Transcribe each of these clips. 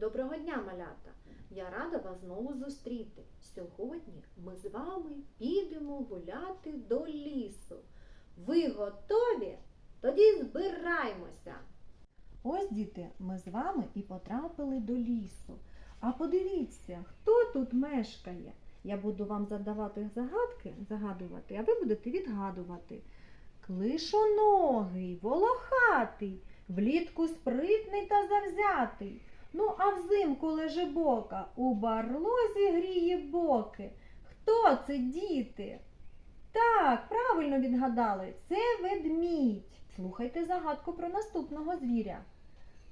Доброго дня, малята! Я рада вас знову зустріти. Сьогодні ми з вами підемо гуляти до лісу. Ви готові? Тоді збираємося. Ось, діти, ми з вами і потрапили до лісу. А подивіться, хто тут мешкає. Я буду вам задавати загадки, загадувати, а ви будете відгадувати. Клишоногий, волохатий, влітку спритний та завзятий. Ну, а взимку лежебока, у барлозі гріє боки. Хто це, діти? Так, правильно відгадали, це ведмідь. Слухайте загадку про наступного звіря.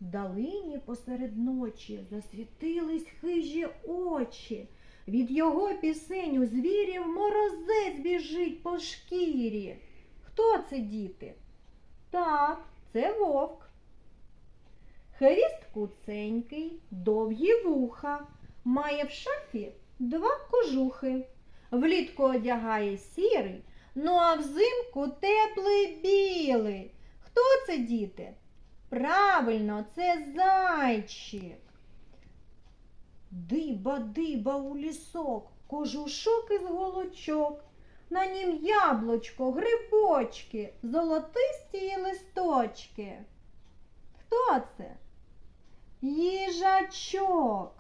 Далині посеред ночі засвітились хижі очі. Від його пісень у звірів морозець біжить по шкірі. Хто це, діти? Так, це вовк. Хвіст куценький, довгі вуха, має в шафі два кожухи. Влітку одягає сірий, ну а взимку теплий білий. Хто це, діти? Правильно, це зайчик. Диба, диба у лісок, кожушок із голочок. На нім яблучко, грибочки, золотисті листочки. Хто це? Їжачок.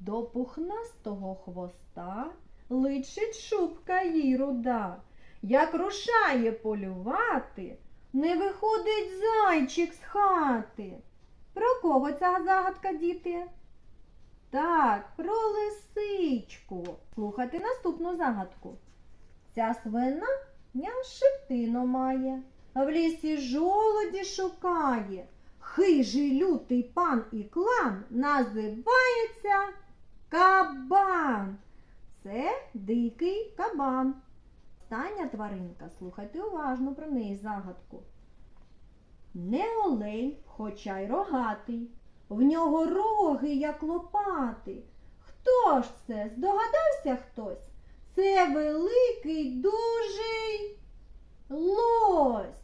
До пухнастого хвоста личить шубка їй руда. Як рушає полювати, не виходить зайчик з хати. Про кого ця загадка, діти? Так, про лисичку. Слухайте наступну загадку. Ця свина няншитино має, в лісі жолоді шукає. Хижий лютий пан і клан називається кабан. Це дикий кабан. Остання тваринка, слухайте уважно про неї загадку. Не олень, хоча й рогатий, в нього роги, як лопати. Хто ж це? Здогадався хтось? Це великий дужий лось.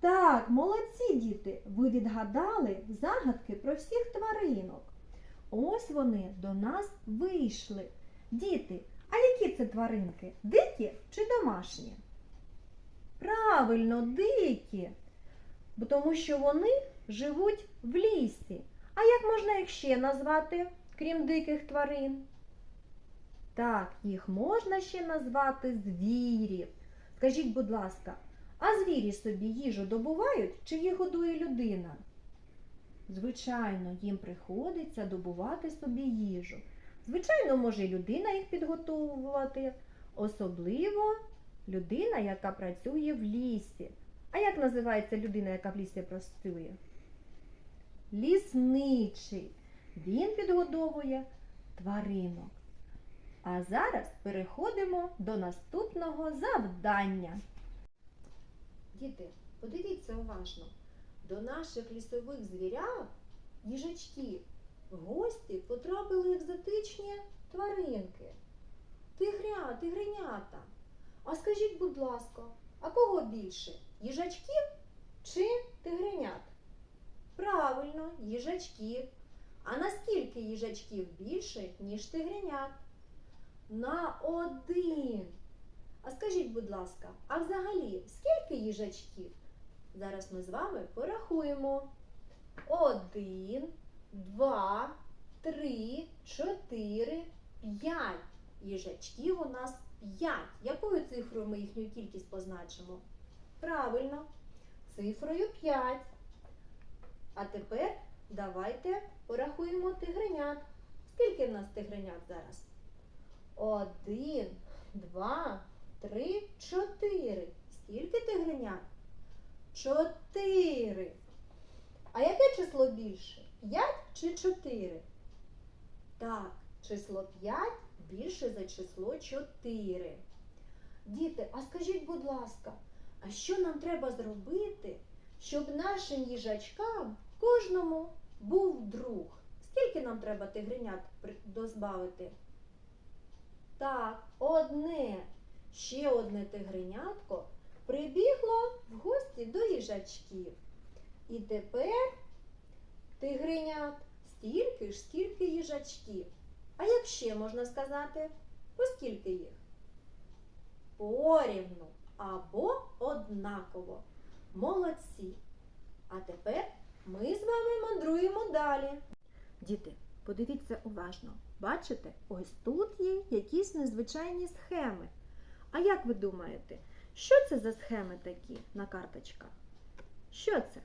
Так, молодці діти, ви відгадали загадки про всіх тваринок. Ось вони до нас вийшли. Діти, а які це тваринки? Дикі чи домашні? Правильно, дикі. Тому що вони живуть в лісі. А як можна їх ще назвати, крім диких тварин? Так, їх можна ще назвати звірів. Скажіть, будь ласка, а звірі собі їжу добувають чи їх годує людина? Звичайно, їм приходиться добувати собі їжу. Звичайно, може людина їх підготовувати, особливо людина, яка працює в лісі. А як називається людина, яка в лісі працює? Лісничий. Він підгодовує тваринок. А зараз переходимо до наступного завдання. Діти, подивіться уважно. До наших лісових звірят, їжачків, гості потрапили екзотичні тваринки. Тигря, тигренята. А скажіть, будь ласка, а кого більше? Їжачків чи тигренят? Правильно, їжачків. А наскільки їжачків більше, ніж тигренят? На один. А скажіть, будь ласка, а взагалі скільки їжачків? Зараз ми з вами порахуємо. Один, два, три, чотири, п'ять. Їжачків у нас п'ять. Якою цифрою ми їхню кількість позначимо? Правильно, цифрою 5. А тепер давайте порахуємо тигренят. Скільки в нас тигренят зараз? Один, два, три, чотири. Скільки тигренят? Чотири. А яке число більше? П'ять чи чотири? Так, число 5 більше за число 4. Діти, а скажіть, будь ласка, а що нам треба зробити, щоб нашим їжачкам кожному був друг? Скільки нам треба тигренят дозбавити? Так, одне. Ще одне тигренятко прибігло в гості до їжачків. І тепер тигренят стільки ж, скільки їжачків. А як ще можна сказати? Оскільки їх? Порівну або однаково. Молодці. А тепер ми з вами мандруємо далі. Діти, подивіться уважно. Бачите, ось тут є якісь незвичайні схеми. А як ви думаєте, що це за схеми такі на карточках? Що це?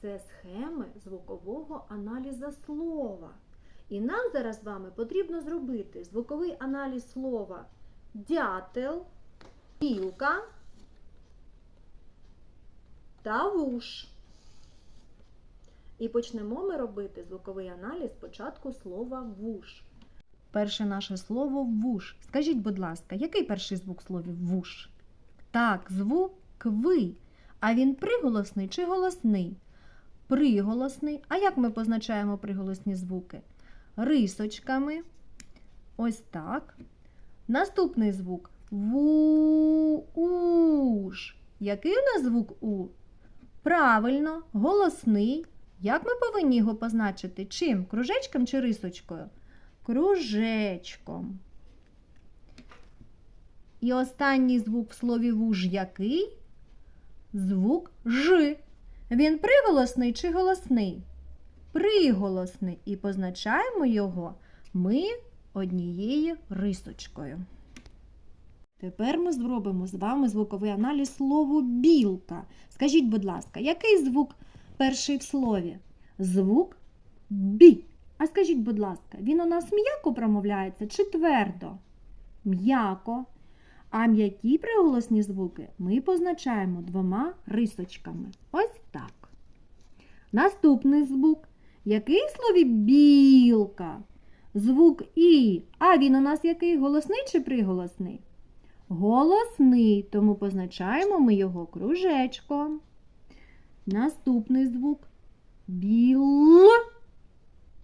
Це схеми звукового аналізу слова. І нам зараз з вами потрібно зробити звуковий аналіз слова дятел, білка та вуш. І почнемо ми робити звуковий аналіз спочатку слова вуш. Перше наше слово вуш. Скажіть, будь ласка, який перший звук слові вуш? Так, звук ви. А він приголосний чи голосний? Приголосний. А як ми позначаємо приголосні звуки? Рисочками. Ось так. Наступний звук ву-уш. Який у нас звук У? Правильно, голосний. Як ми повинні його позначити? Чим? Кружечком чи рисочкою? Кружечком. І останній звук в слові вуж який? Звук Ж. Він приголосний чи голосний? Приголосний. І позначаємо його ми однією рисочкою. Тепер ми зробимо з вами звуковий аналіз слову білка. Скажіть, будь ласка, який звук перший в слові? Звук бі. А скажіть, будь ласка, він у нас м'яко промовляється чи твердо? М'яко. А м'які приголосні звуки ми позначаємо двома рисочками. Ось так. Наступний звук. Який в слові білка? Звук І. А він у нас який? Голосний чи приголосний? Голосний, тому позначаємо ми його кружечком. Наступний звук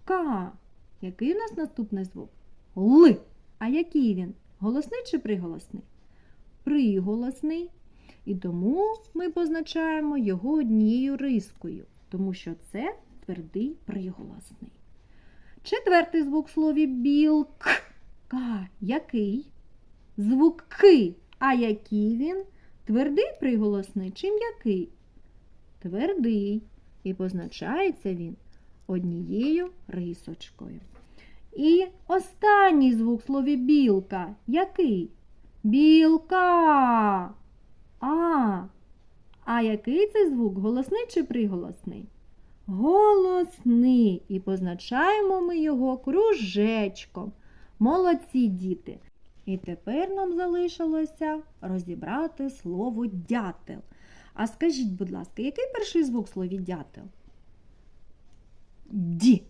білка. Який у нас наступний звук? Л. А який він? Голосний чи приголосний? Приголосний. І тому ми позначаємо його однією рискою, тому що це твердий приголосний. Четвертий звук в слові білка. Який? Звук К. А який він? Твердий приголосний чи м'який? Твердий. І позначається він однією рисочкою. І останній звук в слові білка. Який? Білка. А. А який це звук? Голосний чи приголосний? Голосний. І позначаємо ми його кружечком. Молодці діти. І тепер нам залишилося розібрати слово дятел. А скажіть, будь ласка, який перший звук в слові дятел? Ді.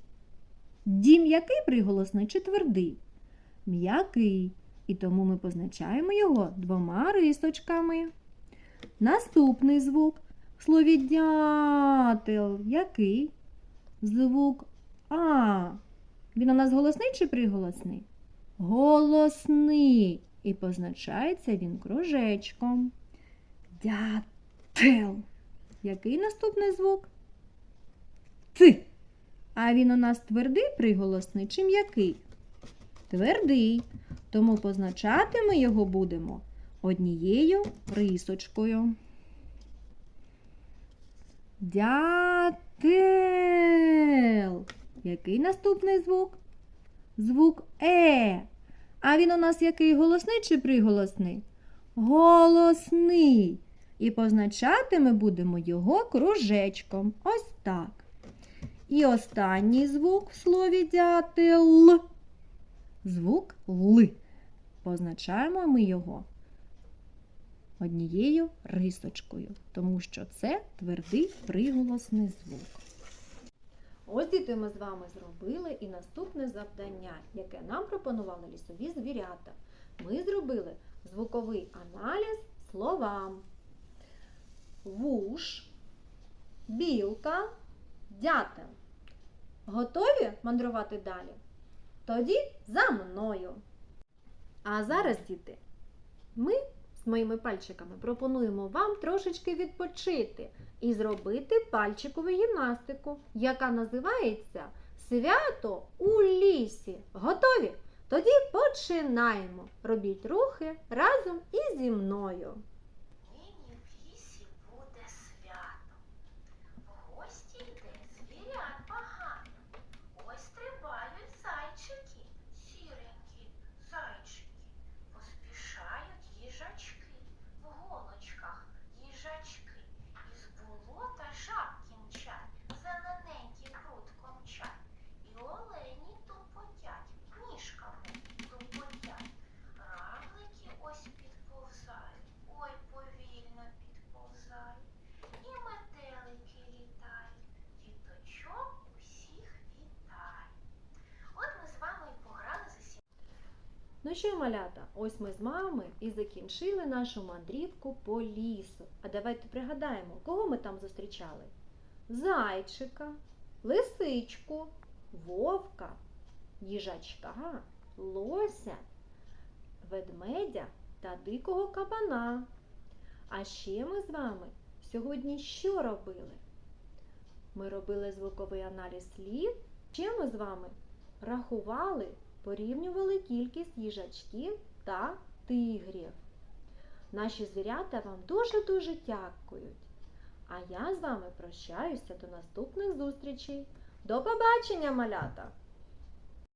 Ді м'який приголосний чи твердий? М'який. І тому ми позначаємо його двома рисочками. Наступний звук в слові дятел. Який? Звук А. Він у нас голосний чи приголосний? Голосний. І позначається він кружечком. Дятел. Який наступний звук? Т. А він у нас твердий приголосний чи м'який? Твердий. Тому позначати ми його будемо однією рисочкою. Дятел. Який наступний звук? Звук Е. А він у нас який голосний чи приголосний? Голосний. І позначати ми будемо його кружечком. Ось так. І останній звук в слові дятел. Звук Л. Позначаємо ми його однією рисочкою, тому що це твердий приголосний звук. Ось діти ми з вами зробили і наступне завдання, яке нам пропонували лісові звірята. Ми зробили звуковий аналіз словам. Вуш, білка, дятел. Готові мандрувати далі? Тоді за мною. А зараз, діти, ми з моїми пальчиками пропонуємо вам трошечки відпочити і зробити пальчикову гімнастику, яка називається Свято у лісі. Готові? Тоді починаємо. Робіть рухи разом із зі мною. Ну що, малята, ось ми з мами і закінчили нашу мандрівку по лісу. А давайте пригадаємо, кого ми там зустрічали? Зайчика, лисичку, вовка, їжачка, лося, ведмедя та дикого кабана. А ще ми з вами сьогодні що робили? Ми робили звуковий аналіз слів. Ще ми з вами рахували порівнювали кількість їжачків та тигрів. Наші звірята вам дуже-дуже дякують. А я з вами прощаюся до наступних зустрічей. До побачення, малята!